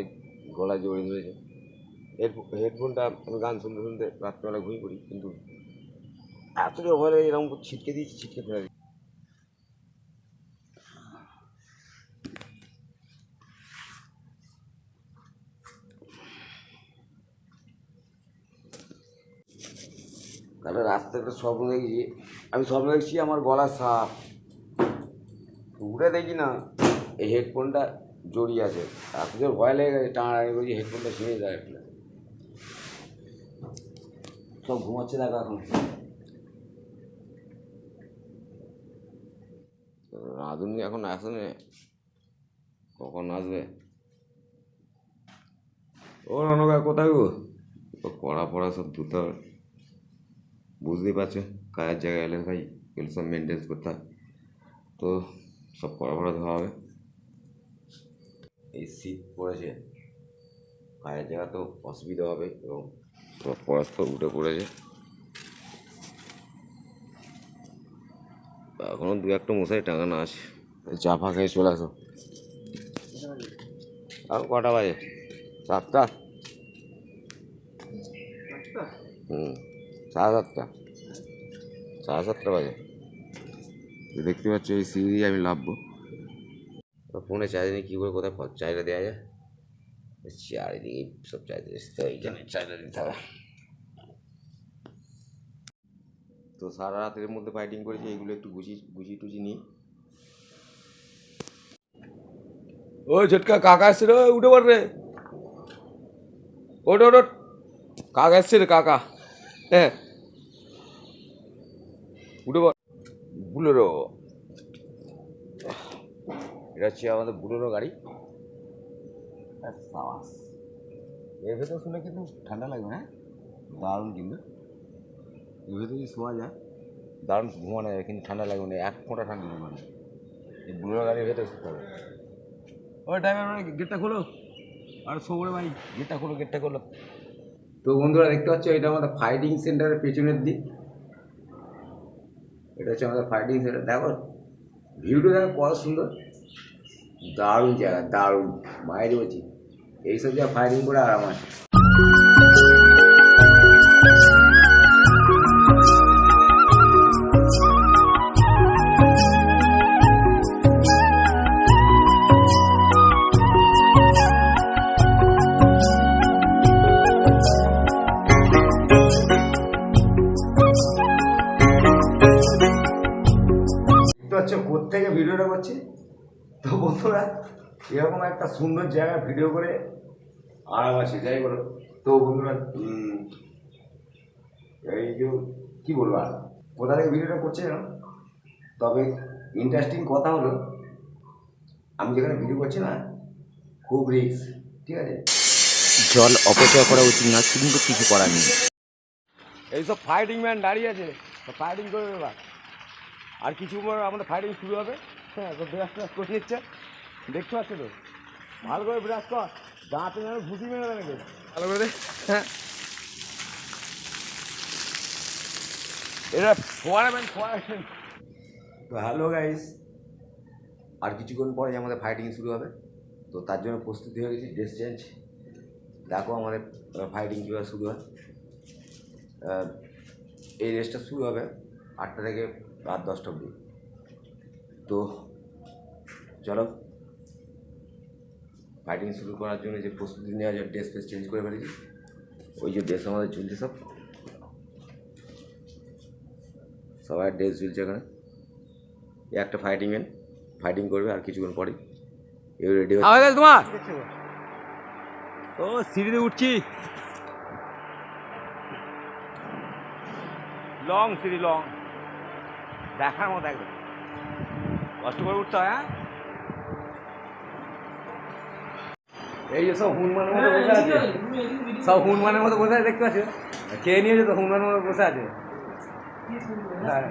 আমাকে গলায় জড়িয়ে ধরেছে। হেডফোন হেডফোনটা আমি গান শুনতে শুনতে রাত্রেবেলা ঘুমিয়ে পড়ি, কিন্তু এত যে ভয় এরকম ছিটকে দিয়েছি, ছিটকে ফেলে দিই কারণ রাস্তাতে স্বপ্ন দেখছি। আমি স্বপ্ন দেখছি আমার গলা সাপ। উঠে দেখি না, এই হেডফোনটা জড়িয়ে আছে এত জোর ভয় লেগে গেছে টানাটানি করছি হেডফোনটা ছিঁড়ে যায় একটা সব ঘুমাচ্ছে দেখো এখন রাঁধুনি এখন আসেনি কখন আসবে ও রনকা কোথায় গো তো পড়া পড়া সব ধুতে হবে বুঝতেই পারছ কাজের জায়গায় এলে ভাই এগুলো সব মেনটেন্স করতে হয় তো সব পড়া পড়া ধোয়া হবে এই শীত পড়েছে। পায়ের জায়গা তো অসুবিধা হবে এবং পরস্পর উঠে পড়েছে। এখনও দু একটা মশারি টাঙানো আছে। চা ফা খেয়ে চলে আসো। আর কটা বাজে? সাতটা? হুম, সাড়ে সাতটা। সাড়ে সাতটা বাজে। দেখতে পাচ্ছ এই সিঁড়ি আমি তো ফোনে চার্জ নেই কী করে কোথায় চার্জটা দেওয়া যায়? চারিদিকে সব চার্জ এসতে এইখানে। চার্জটা দিতে হবে। তো সারা রাতের মধ্যে ফাইটিং করেছি এইগুলো একটু গুছি গুছি টুচি নিই ওই ঝটকা কাকা এসছে রে উঠে পড় রে। ওট ওট। কাকা এসছে রে কাকা। হ্যাঁ। উঠে পড়। বুলেরো। এটা হচ্ছে আমাদের বুলেরো গাড়ি। সাবাস। এর ভেতর শুনে কিন্তু ঠান্ডা লাগবে না দারুণ কিন্তু। এর ভেতরে যদি শোয়া যায় দারুণ ঘুমানো যায় কিন্তু ঠান্ডা লাগবে না এক ফোঁটা ঠান্ডা লাগবে না। এই বুলেরো গাড়ির ভেতরে শুতে হবে। ওই ড্রাইভার মানে গেটটা খোলো। আর সৌরে ভাই গেটটা খোলো গেটটা খোলো। তো বন্ধুরা দেখতে পাচ্ছ এটা আমাদের ফাইটিং সেন্টারের পেছনের দিক। এটা হচ্ছে আমাদের ফাইটিং সেন্টার দেখো ভিউটা দেখো কত সুন্দর। দারুণ জায়গা, দারুণ। মায়ের বলছি এইসব জায়গা ফাইটিং করে আরাম আছে। দেখতে পাচ্ছ কোথেকে ভিডিওটা করছি? তো বন্ধুরা এরকম একটা সুন্দর জায়গায় ভিডিও করে আরাম আছে যাই বলো। তো বন্ধুরা এই যে কী বলব আর? কোথা থেকে ভিডিওটা করছে জানো? তবে ইন্টারেস্টিং কথা হলো আমি যেখানে ভিডিও করছি না খুব রিস্ক ঠিক আছে? জল অপচয় করা উচিত না কিন্তু কিছু করার নেই। এইসব ফাইটিং ম্যান দাঁড়িয়ে আছে ফাইটিং করবে এবার। আর কিছু আমাদের ফাইটিং শুরু হবে। হ্যাঁ টিরাজ করে নিচ্ছে। দেখতে পাচ্ছ তো? ভালো করে বিরাজ কর। দাঁতে যেন ঘুষি মেরে দেবে ভালো করে হ্যাঁ। এটা ফোয়ারাবেন ফোয়ারাবেন তো হ্যালো গাইস আর কিছুক্ষণ পরে আমাদের ফাইটিং শুরু হবে। তো তার জন্য প্রস্তুতি হয়ে গেছি ড্রেস চেঞ্জ দেখো আমাদের ফাইটিং কীভাবে শুরু হয়। এই রেসটা শুরু হবে আটটা থেকে রাত দশটা অবধি। তো চলো ফাইটিং শুরু করার জন্য যে প্রস্তুতি নেওয়া যায় ড্রেস ফ্রেস চেঞ্জ করে ফেলেছি। ওই যে ড্রেস আমাদের ঝুলছে সব। সবাই ড্রেস ঝুলছে এখানে। এই একটা ফাইটিং ম্যান ফাইটিং করবে আর কিছুক্ষণ পরে এবার রেডি হচ্ছে। আওয়াজ তোমার? ও সিঁড়িতে উঠছি। লং সিঁড়ি লং দেখার মতো একদম। কষ্ট করে উঠতে হয়? হ্যাঁ এই যে সব হুনমানের মতো বসে আছে। সব হুনমানের মতো বসে আছে দেখতে পাচ্ছ? খেয়ে নিয়েছে তো হুনমানের মতো বসে আছে? হ্যাঁ।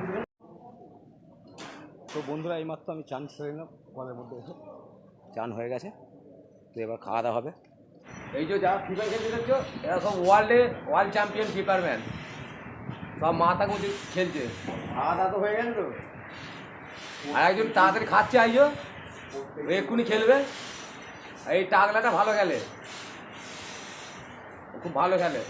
তো বন্ধুরা এইমাত্র আমি চান সেরে নিলাম কলের মধ্যে এসে। চান হয়ে গেছে তো এবার খাওয়া দাওয়া হবে। এই যে যারা ফিফার খেলতে দেখছ এরা সব ওয়ার্ল্ডে ওয়ার্ল্ড চ্যাম্পিয়ন ফিফার ম্যান সব মাথা গুঁজে খেলছে। খাওয়া দাওয়া তো হয়ে গেছে তো? আর একজন তাড়াতাড়ি খাচ্ছে আইজো এক্ষুনি খেলবে। এই টাকলাটা ভালো খেলে। খুব ভালো খেলে।